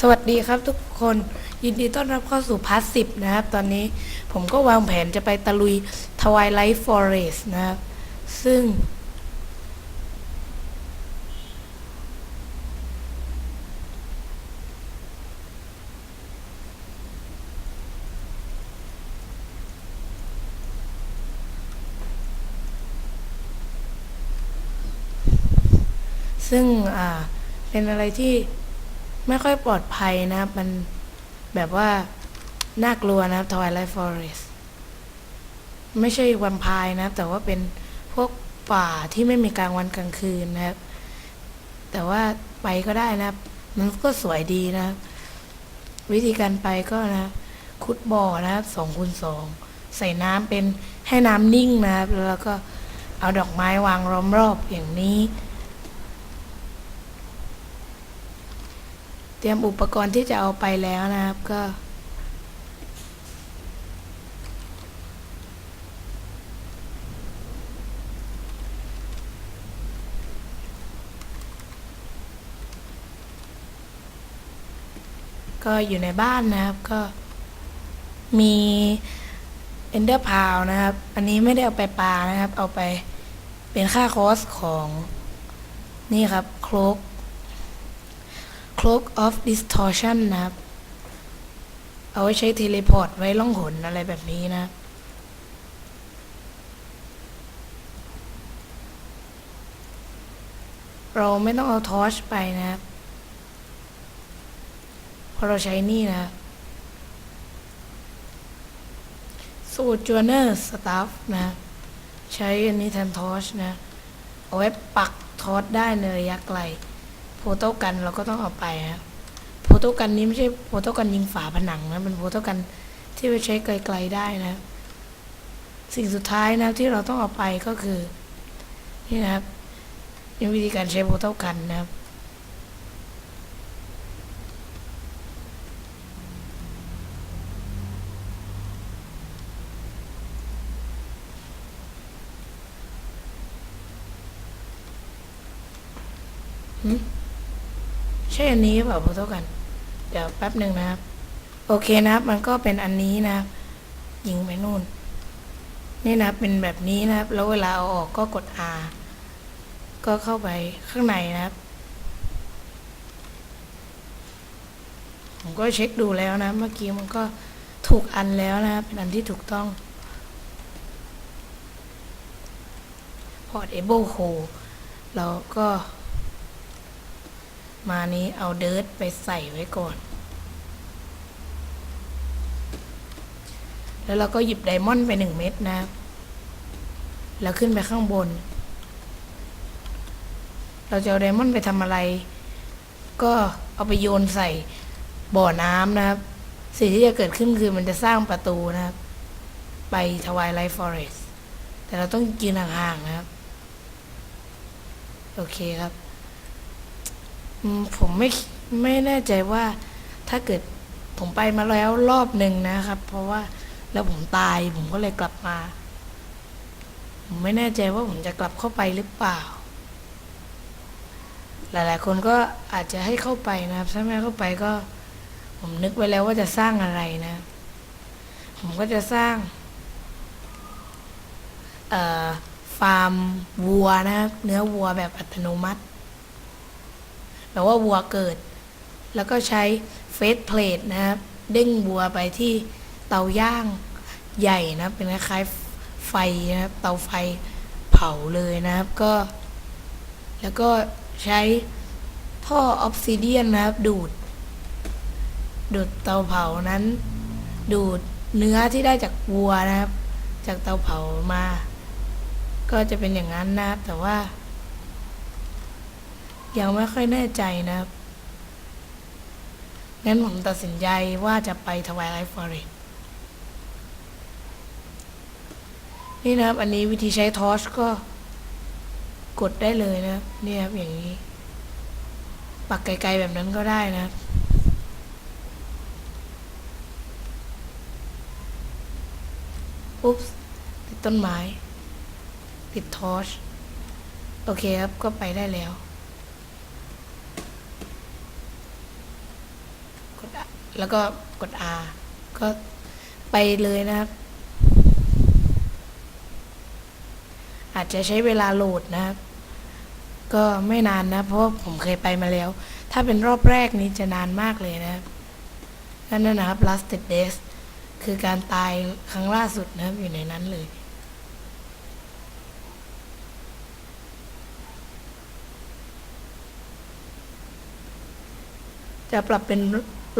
สวัสดีครับทุกคนยินดีต้อนรับเข้าสู่พาร์ทสิบนะครับ ตอนนี้ผมก็วางแผนจะไปตะลุยทวายไลท์ฟอเรสต์นะครับ ซึ่ง ซึ่ง อ่า เป็นอะไรที่ ไม่ค่อยปลอดภัยนะครับมันแบบว่า น่ากลัวนะครับ Twilight Forest ไม่ใช่วันพายนะ แต่ว่าเป็นพวกป่าที่ไม่มีกลางวันกลางคืนนะครับ แต่ว่าไปก็ได้นะครับมันก็สวยดีนะครับวิธีการไปก็นะคุดบ่อนะครับสองคูณสองใส่น้ำเป็นให้น้ำนิ่งนะครับ แล้วก็เอาดอกไม้วางล้อมรอบอย่างนี้ เต รียมอุปกรณ์ที่จะเอาไปแล้วนะครับก็ ก็อยู่ในบ้านนะครับก็มีเอนเดอร์พาวนะครับ อันนี้ไม่ได้เอาไปปลานะครับ เอาไปเป็นค่าคอสของนี่ครับโคลก Cloak of Distortion นะครับ เอาไว้ใช้เทเลพอร์ตไว้ล่องหนอะไรแบบนี้นะครับเราไม่ต้องเอาทอชไปนะครับพราะเราใช้นี่นะ สูตรจ o วเนอร์สตาฟนะ ใช้อันนี้แทนทอชนะ เอาไว้ปักทอชได้ในระยะไกล โฟโต้กันเราก็ต้องเอาไปครับโฟโต้กันนี้ไม่ใช่โฟโต้กันยิงฝาผนังนะเป็นโฟโต้กันที่ไปใช้ไกล ๆได้นะ สิ่งสุดท้ายนะที่เราต้องเอาไปก็คือ นี่นะครับนี่วิธีการใช้โฟโต้กันนะครับ อันนี้เปล่าโฟโต้กัน เดี๋ยวแป๊บหนึ่งนะครับ โอเคนะครับ มันก็เป็นอันนี้นะครับยิงไปนู่น นี่นับเป็นแบบนี้นะครับ แล้วเวลาเอาออกก็กด R ก็เข้าไปข้างในนะครับ ผมก็เช็คดูแล้วนะ เมื่อกี้มันก็ถูกอันแล้วนะครับเป็นอันที่ถูกต้องพอร์ต able hole เราก็ มานี้เอาเดิร์ตไปใส่ไว้ก่อน แล้วเราก็หยิบไดมอนด์ไปหนึ่งเม็ดนะ แล้วขึ้นไปข้างบน เราจะเอาไดมอนด์ไปทำอะไร ก็เอาไปโยนใส่บ่อน้ำนะครับ สิ่งที่จะเกิดขึ้นคือมันจะสร้างประตูนะครับ ไปทวายไลฟ์ฟอเรสต์แต่เราต้องยืนห่างๆนะครับ โอเคครับ อืมผมไม่ไม่แน่ใจว่าถ้าเกิดผมไปมาแล้วรอบหนึ่งนะครับ เพราะว่าแล้วผมตายผมก็เลยกลับมา ผมไม่แน่ใจว่าผมจะกลับเข้าไปหรือเปล่า หลาย ๆ คนก็อาจจะให้เข้าไปนะครับถ้าไม่เข้าไปก็ ผมนึกไว้แล้วว่าจะสร้างอะไรนะ ผมก็จะสร้างฟาร์มวัวนะครับเนื้อวัวแบบอัตโนมัติ แบบว่าวัวเกิด แล้วก็ใช้เฟสเพลทนะครับเด้งวัวไปที่เตาย่างใหญ่นะเป็นคล้ายไฟนะครับเตาไฟเผาเลยนะครับก็ แล้วก็ใช้ท่อออฟซิเดียนนะครับ ดูด ดูดเตาเผานั้น ดูดเนื้อที่ได้จากวัวนะครับ จากเตาเผามา ก็จะเป็นอย่างนั้นนะครับแต่ว่า ยังไม่ค่อยแน่ใจนะครับ งั้นผมตัดสินใจว่าจะไปทวายไลฟ์ฟอเรสนี่นะครับ อันนี้วิธีใช้ทอชก็กดได้เลยนะครับเนี่ยครับ อย่างนี้ ปักไกลๆแบบนั้นก็ได้นะครับอุ๊บติดต้นไม้ ติดทอช โอเคครับ ก็ไปได้แล้ว แล้วก็กด R ก็ไปเลยนะครับ อาจจะใช้เวลาโหลดนะครับ ก็ไม่นานนะ เพราะว่าผมเคยไปมาแล้ว ถ้าเป็นรอบแรกนี้จะนานมากเลยนะครับนั่นนะครับ Lasted Days คือการตายครั้งล่าสุดนะครับอยู่ในนั้นเลยจะปรับเป็น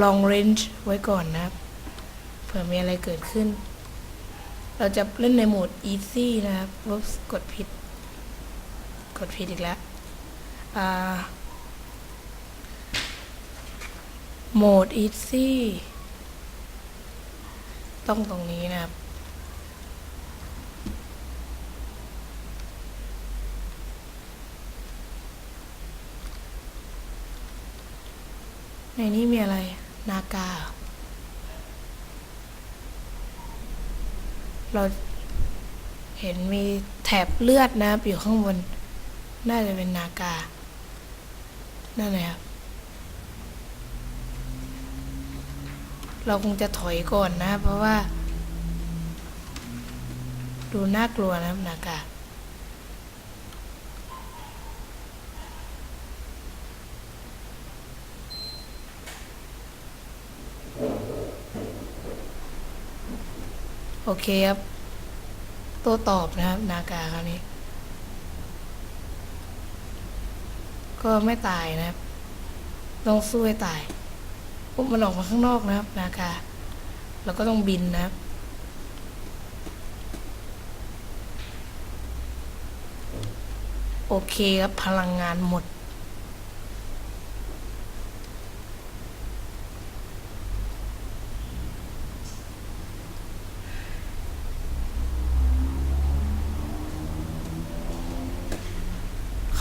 long range ไว้ก่อนนะครับ เผื่อมีอะไรเกิดขึ้น เราจะเล่นในโหมด easy นะครับวบกดผิด กดผิดอีกแล้วโหมด easy ต้องตรงนี้นะครับในนี้มีอะไร นากาเรอเราเห็นมีแถบเลือดนะครับอยู่ข้างบน น่าจะเป็นนากา นั่นแหละครับ เราคงจะถอยก่อนนะ เพราะว่า ดูน่ากลัวนะครับนากา โอเคครับโต้ตอบนะครับ นากาคราวนี้ ก็ไม่ตายนะครับต้องสู้ให้ตายปุ๊บมันออกมาข้างนอกนะครับ นากา แล้วก็ต้องบินนะครับโอเคครับพลังงานหมด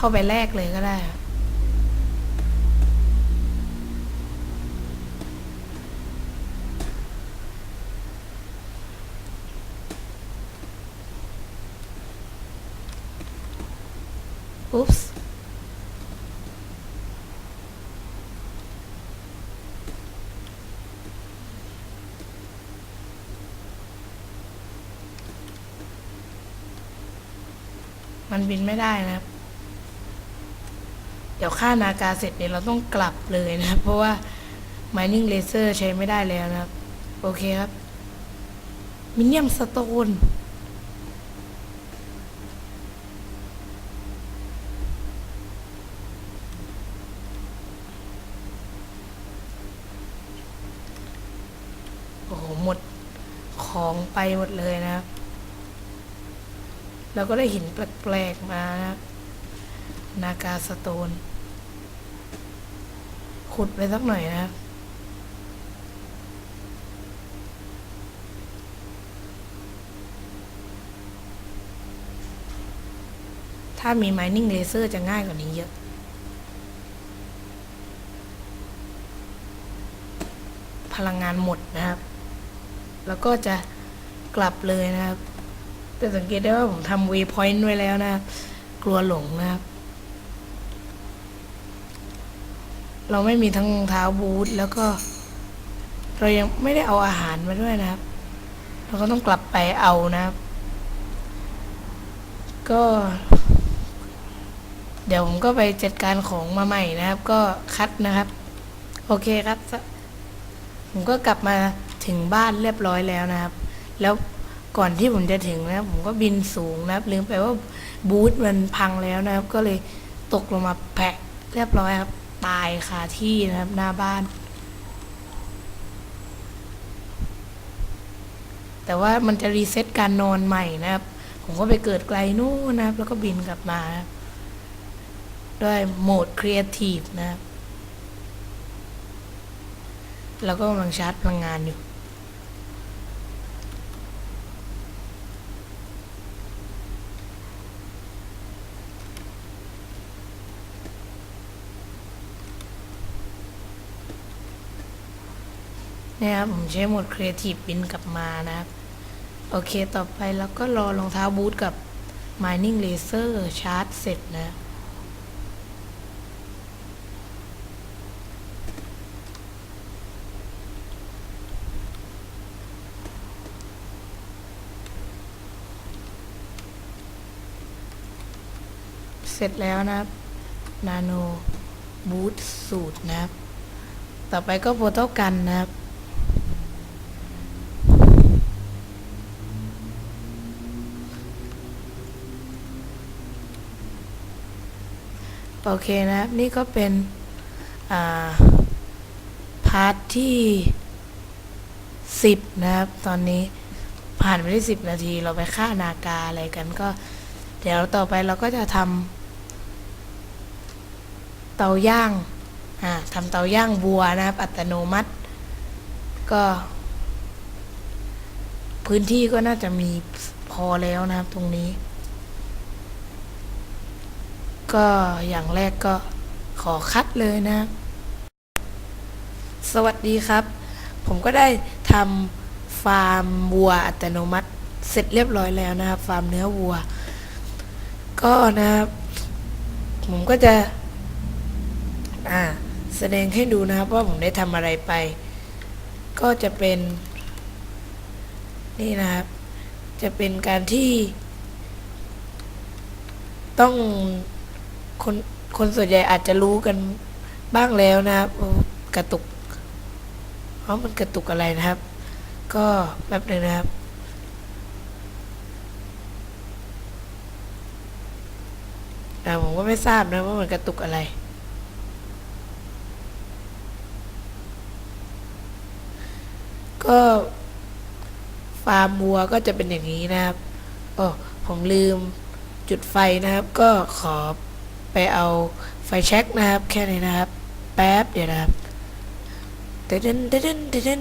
เข้าไปแลกเลยก็ได้ครับอุ๊ปส์มันบินไม่ได้นะครับ ดี๋ยวค่านากาเสร็จเนี่ยเราต้องกลับเลยนะครับ เพราะว่า mining laser ใช้ไม่ได้แล้วนะครับ โอเคครับมินเนียมสโตนโอ้โหหมดของไปหมดเลยนะครับ แล้วก็ได้หินแปลกๆมานะครับ นากาสโตน ขุดไปสักหน่อยนะครับถ้ามี mining laser จะง่ายกว่านี้เยอะ พลังงานหมดนะครับ แล้วก็จะกลับเลยนะครับ แต่สังเกตได้ว่าผมทำ waypoint ไว้แล้วนะครับ กลัวหลงนะครับ เราไม่มีทั้งรองเท้าบูทแล้วก็ เรายังไม่ได้เอาอาหารมาด้วยนะครับ เราก็ต้องกลับไปเอานะครับ ก็ เดี๋ยวผมก็ไปจัดการของมาใหม่นะครับ ก็คัดนะครับ โอเคครับ ผมก็กลับมาถึงบ้านเรียบร้อยแล้วนะครับ แล้วก่อนที่ผมจะถึงนะผมก็บินสูงนะครับลืมไปว่าบูธมันพังแล้วนะครับ ก็เลยตกลงมาแผะเรียบร้อยครับ ตายคาที่นะครับหน้าบ้าน แต่ว่ามันจะรีเซ็ตการนอนใหม่นะครับ ผมก็ไปเกิดไกลนู่นนะครับ แล้วก็บินกลับมา ด้วยโหมดครีเอทีฟนะครับ แล้วก็กำลังชาร์จพลังงานอยู่ นะครับผมใช้โหมด Creative Bin กลับมานะครับ โอเคต่อไปเราก็รอรองเท้าบูทกับ Mining Laser ชาร์จเสร็จนะเสร็จแล้วนะครับนาโนบูทสูตรนะครับ ต่อไปก็โฟโต้กันนะครับ โอเคนะครับ นี่ก็เป็นาพาร์ทที่สิบนะครับ ตอนนี้ผ่านไปได้สิบนาทีเราไปฆ่านากาอะไรกันก็ เดี๋ยวต่อไปเราก็จะทำเตาย่างอ่าทำเตาย่างวัวนะครับ อัตโนมัติ ก็ พื้นที่ก็น่าจะมีพอแล้วนะครับตรงนี้ ก็อย่างแรกก็ขอคัดเลยนะ สวัสดีครับ ผมก็ได้ทำฟาร์มวัวอัตโนมัติ เสร็จเรียบร้อยแล้วนะครับ ฟาร์มเนื้อวัว ก็นะครับผมก็จะ อ่า แสดงให้ดูนะครับ ว่าผมได้ทำอะไรไป ก็จะเป็น นี่นะครับ จะเป็นการที่ต้อง คนคนส่วนใหญ่อาจจะรู้กันบ้างแล้วนะครับกระตุกเพราะมันกระตุกอะไรนะครับ ก็แป๊บหนึ่งนะครับอ่ผมก็ไม่ทราบนะว่ามันกระตุกอะไร ก็ฟาร์มวัวก็จะเป็นอย่างนี้นะครับโอ้ผมลืมจุดไฟนะครับ ก็ขอ ไปเอาไฟแช็กนะครับ แค่นี้นะครับ แป๊บเดียวนะครับเดินเดินเดินเดิน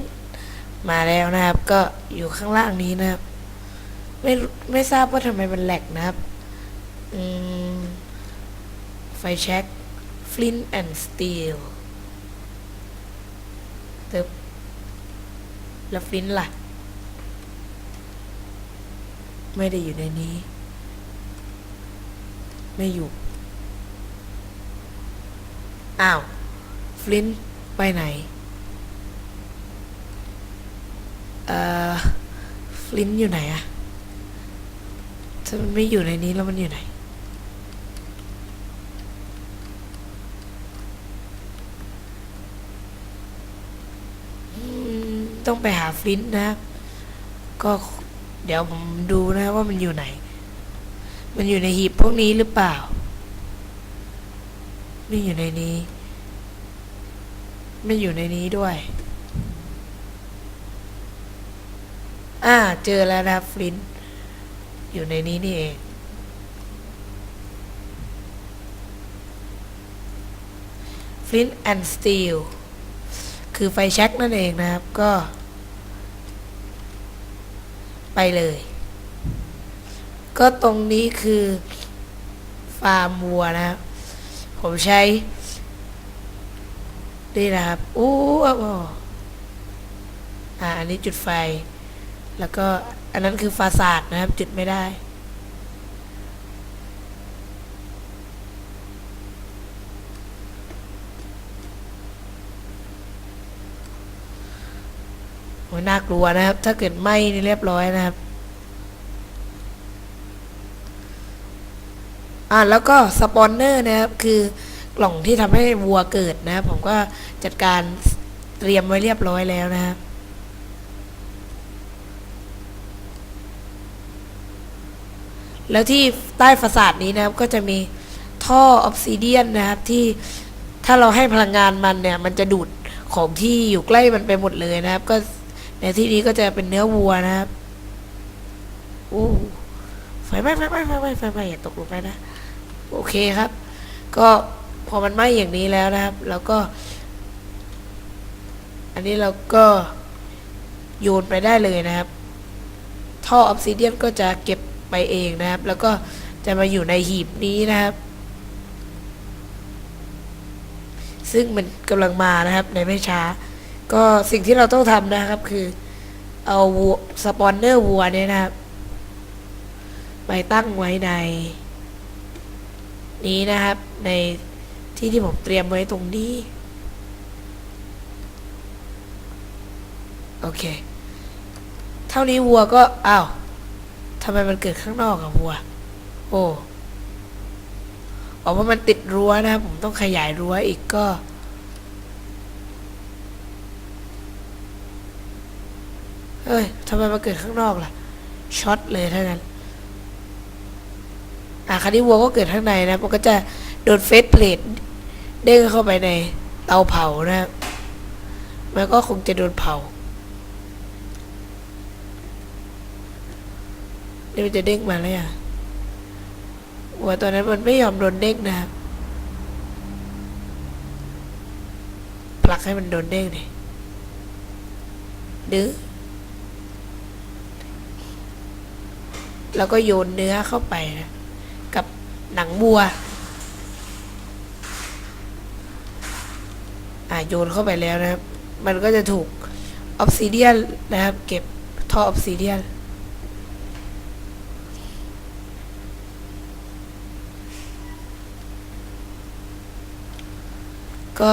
มาแล้วนะครับ ก็อยู่ข้างล่างนี้นะครับ ไม่ไม่ทราบว่าทำไมมันแหลกนะครับอืมไฟแช็ก flint and steel เติบแล้วฟลินล่ะ ไม่ได้อยู่ในนี้ ไม่อยู่ อ้าว ฟลินไปไหน เอ่อ ฟลินอยู่ไหนอะถ้ามันไม่อยู่ในนี้แล้วมันอยู่ไหน ต้องไปหาฟลินต์นะครับก็เดี๋ยวผมดูนะว่ามันอยู่ไหน มันอยู่ในหีบพวกนี้หรือเปล่า ไม่อยู่ในนี้ ไม่อยู่ในนี้ด้วย อ่า เจอแล้วนะครับฟลินต์อยู่ในนี้นี่เอง flint and steel คือไฟแช็กนั่นเองนะครับ ก็ ไปเลย ก็ตรงนี้คือ ฟาร์มวัวนะครับ ผมใช้ นี่นะครับอู้อ้าวอ่าอันนี้จุดไฟ แล้วก็อันนั้นคือฟาสาดนะครับ จุดไม่ได้ โอ้ยน่ากลัวนะครับ ถ้าเกิดไหม้นี่เรียบร้อยนะครับ อ่าแล้วก็สปอนเนอร์นะครับคือกล่องที่ทำให้วัวเกิดนะครับผมก็จัดการเตรียมไว้เรียบร้อยแล้วนะครับแล้วที่ใต้ฟาสาดนี้นะครับก็จะมีท่อออฟซิเดียนนะครับที่ถ้าเราให้พลังงานมันเนี่ย มันจะดูดของที่อยู่ใกล้มันไปหมดเลยนะครับ ก็ในที่นี้ก็จะเป็นเนื้อวัวนะครับโอ้ไฟไหม้ไฟไหม้ไฟไหม้ไฟไหม้อย่าตกลงไปนะ โอเคครับ ก็พอมันไหม้อย่างนี้แล้วนะครับแล้วก็ อันนี้เราก็โยนไปได้เลยนะครับ ท่อออฟซิเดียนก็จะเก็บไปเองนะครับ แล้วก็จะมาอยู่ในหีบนี้นะครับ ซึ่งมันกำลังมานะครับในไม่ช้า ก็สิ่งที่เราต้องทำนะครับคือเอาวัวสปอนเนอร์วัวเนี่ยนะครับ ไปตั้งไว้ใน นี้นะครับ ในที่ที่ผมเตรียมไว้ตรงนี้ โอเค เท่านี้วัวก็อ้าวทำไมมันเกิดข้างนอกอะวัว โอ้บอกว่ามันติดรั้วนะครับ ผมต้องขยายรั้วอีกก็เฮ้ยทำไมมาเกิดข้างนอกล่ะ ช็อตเลยถ้างั้น อะครานี้วัวก็เกิดข้างในนะมันก็จะโดนเฟสเพลทเด้งเข้าไปในเตาเผานะครับมันก็คงจะโดนเผานี่มันจะเด้งมาแล้วอะวัวตัวนั้นมันไม่ยอมโดนเด้งนะครับผลักให้มันโดนเด้งดิดื้อแล้วก็โยนเนื้อเข้าไปนะ หนังวัว อ่าโยนเข้าไปแล้วนะครับ มันก็จะถูกออฟซิเดียนนะครับ เก็บท่อออฟซิเดียนก็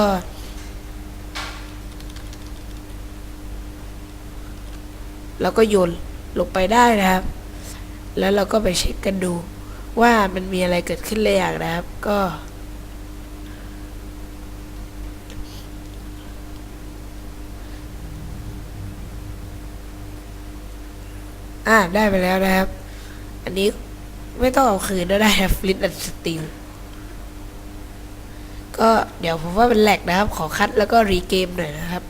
แล้วก็โยนลงไปได้นะครับ แล้วเราก็ไปเช็คกันดู ว่ามันมีอะไรเกิดขึ้นเลยอย่างนะครับ ก็ อ่าได้ไปแล้วนะครับ อันนี้ไม่ต้องเอาคืนก็ได้นะฟลิตอันสติลก็เดี๋ยวผมว่ามันแหลกนะครับ ขอคัดแล้วก็รีเกมหน่อยนะครับ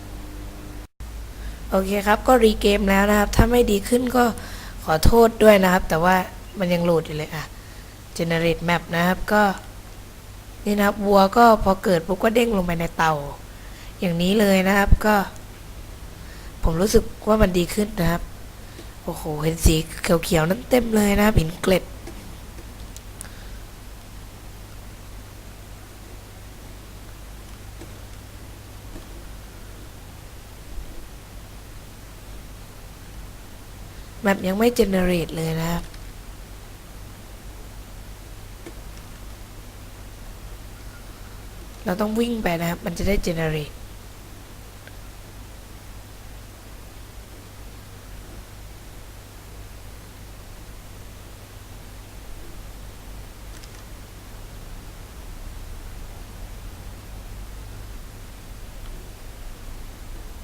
โอเคครับ ก็รีเกมแล้วนะครับ ถ้าไม่ดีขึ้นก็ขอโทษด้วยนะครับ แต่ว่ามันยังโหลดอยู่เลยอะ generate map นะครับก็นี่นะครับวัวก็พอเกิดปุ๊บก็เด้งลงไปในเตา อย่างนี้เลยนะครับก็ ผมรู้สึกว่ามันดีขึ้นนะครับโอ้โหเห็นสีเขียวๆนั้นเต็มเลยนะครับห็นเกล็ดแมปยังไม่เจเนเรตเลยนะครับ เราต้องวิ่งไปนะครับ มันจะได้เจเนเรต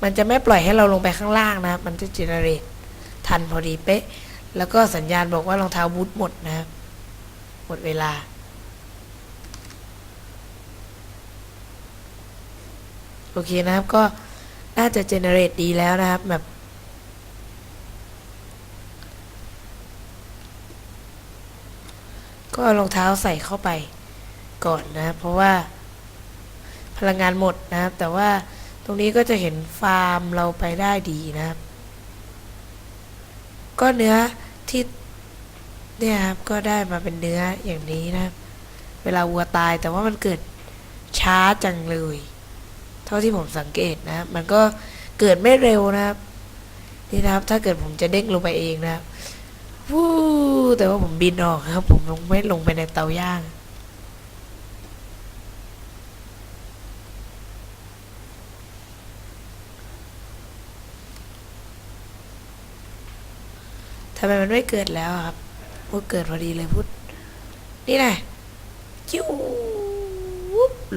มันจะไม่ปล่อยให้เราลงไปข้างล่างนะครับ มันจะเจเนเรตทันพอดีเป๊ะ แล้วก็สัญญาณบอกว่ารองเท้าบูทหมดนะครับ หมดเวลา โอเคนะครับก็น่าจะเจเนเรตดีแล้วนะครับแบบก็เอารองเท้าใส่เข้าไปก่อนนะครับเพราะว่าพลังงานหมดนะครับ แต่ว่าตรงนี้ก็จะเห็นฟาร์มเราไปได้ดีนะครับ ก็เนื้อที่เนี่ยครับก็ได้มาเป็นเนื้ออย่างนี้นะครับ เวลาวัวตายแต่ว่ามันเกิดช้าจังเลย เท่าที่ผมสังเกตนะครับมันก็เกิดไม่เร็วนะครับนี่นะครับ ถ้าเกิดผมจะเด้งลงไปเองนะครับวู้แต่ว่าผมบินออกครับ ผมลงไม่ลงไปในเตาย่างทำไมมันไม่เกิดแล้วครับพูดเกิดพอดีเลยพูดนี่ไงจิ้ว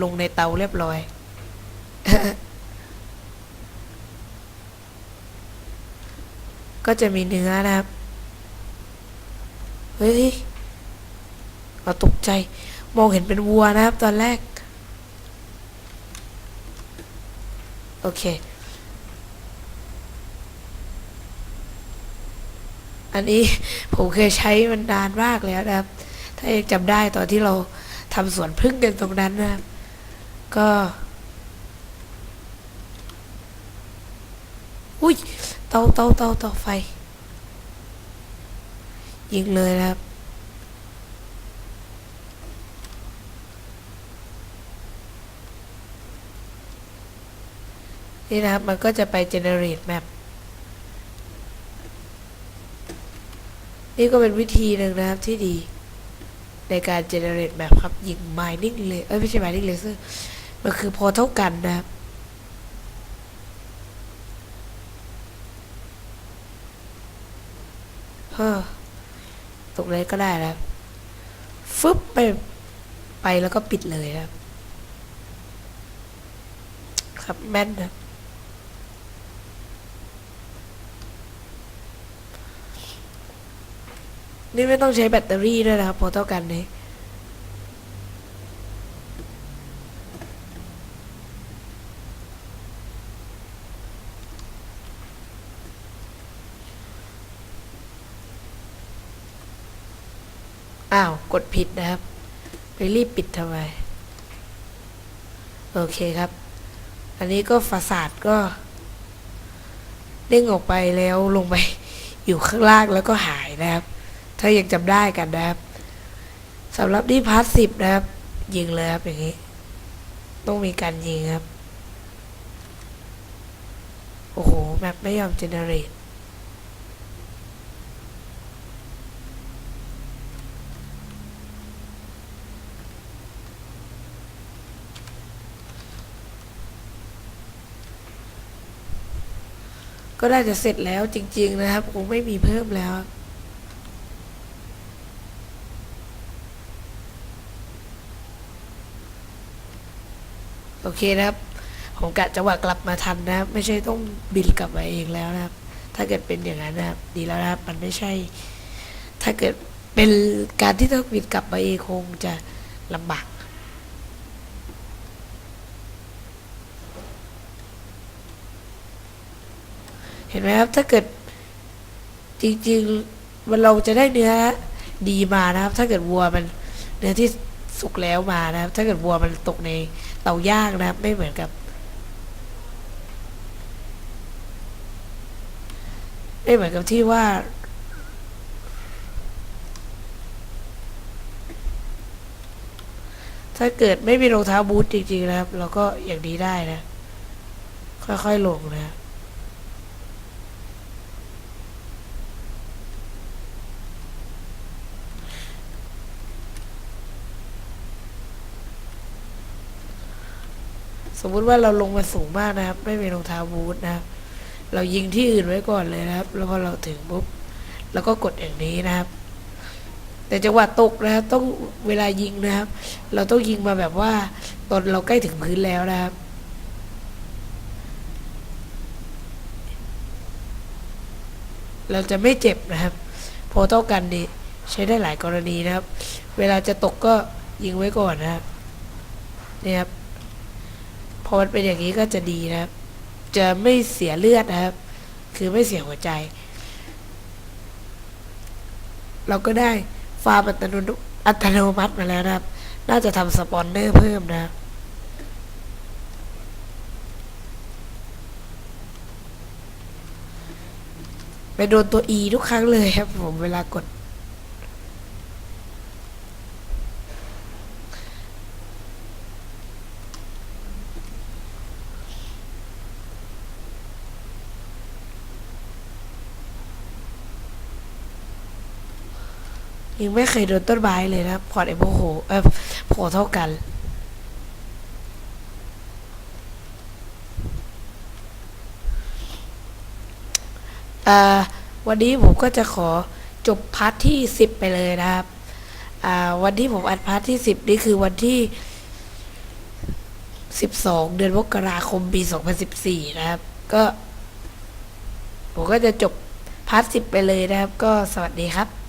ลงในเตาเรียบร้อย ก็จะมีเนื้อนะครับ เฮ้ยเราตกใจ มองเห็นเป็นวัวนะครับ ตอนแรก โอเค อันนี้ผมเคยใช้มันนานมากแล้วนะครับ ถ้ายังจำได้ตอนที่เราทำสวนพึ่งกันตรงนั้นนะครับ ก็ อุ้ย เตาเตาเตาเตาไฟ ยิงเลยนะครับ นี่นะครับ มันก็จะไป generate map นี่ก็เป็นวิธีหนึ่งนะครับที่ดีในการ generate map ครับ ยิง mining เลย เอ้ย ไม่ใช่ mining laser มันคือพอเท่ากันนะครับ เฮ้ก็ได้แล้วฟึบไปไปแล้วก็ปิดเลยครับ ครับแม่นนะนี่ไม่ต้องใช้แบตเตอรี่ด้วยนะครับพอเท่ากันนี้ ดผิดนะครับ ไปรีบปิดทำไมโอเคครับ อันนี้ก็ฟาสาดก็ เด้งออกไปแล้วลงไป อยู่ข้างล่างแล้วก็หายนะครับ ถ้ายังจำได้กันนะครับสำหรับนี่พาร์ทสิบนะครับ ยิงเลยครับอย่างนี้ ต้องมีการยิงครับ โอ้โห แมปไม่ยอมเจเนเรต ก็ได้จะเสร็จแล้วจริง ๆ นะครับคงไม่มีเพิ่มแล้วโอเคนะครับ ผมกะจังหวะกลับมาทันนะครับ ไม่ใช่ต้องบินกลับมาเองแล้วนะครับ ถ้าเกิดเป็นอย่างนั้นนะครับ ดีแล้วนะครับ มันไม่ใช่ ถ้าเกิดเป็นการที่ต้องบินกลับมาเองคงจะลำบาก เห็นไหมครับ ถ้าเกิดจริงๆมันเราจะได้เนื้อดีมานะครับ ถ้าเกิดวัวมันเนื้อที่สุกแล้วมานะครับ ถ้าเกิดวัวมันตกในเตาย่างนะครับ ไม่เหมือนกับไม่เหมือนกับที่ว่าถ้าเกิดไม่มีรองเท้าบูทจริงๆนะครับ เราก็อย่างนี้ได้นะ ค่อยๆลงนะ สมมุติว่าเราลงมาสูงมากนะครับ ไม่มีรองเท้าบูทนะครับ เรายิงที่อื่นไว้ก่อนเลยนะครับ แล้วพอเราถึงปุ๊บแล้วก็กดอย่างนี้นะครับ แต่จังหวะตกนะครับ ต้องเวลายิงนะครับ เราต้องยิงมาแบบว่าตอนเราใกล้ถึงพื้นแล้วนะครับเราจะไม่เจ็บนะครับพอเท่ากันดีใช้ได้หลายกรณีนะครับ เวลาจะตกก็ยิงไว้ก่อนนะครับนี่ครับ อมันเป็นอย่างนี้ก็จะดีนะครับ จะไม่เสียเลือดนะครับ คือไม่เสียหัวใจ เราก็ได้ฟาร์มอัตโนอัตโนมัติมาแล้วนะครับ น่าจะทำสปอนเนอร์เพิ่มนะครับไปโดนตัว E ทุกครั้งเลยครับผมเวลากด ยังไม่เคยโดนต้นไม้เลยนะครับพอร์ตเอโมโหเออโผล่เท่ากันอ่าวันนี้ผมก็จะขอจบพาร์ทที่สิบไปเลยนะครับอ่าวันที่ผมอัดพาร์ทที่สิบนี่คือวันที่สิบสองเดือนมกราคมปีสองพันสิบสี่นะครับ ก็ ผมก็จะจบพาร์ทสิบไปเลยนะครับ ก็สวัสดีครับ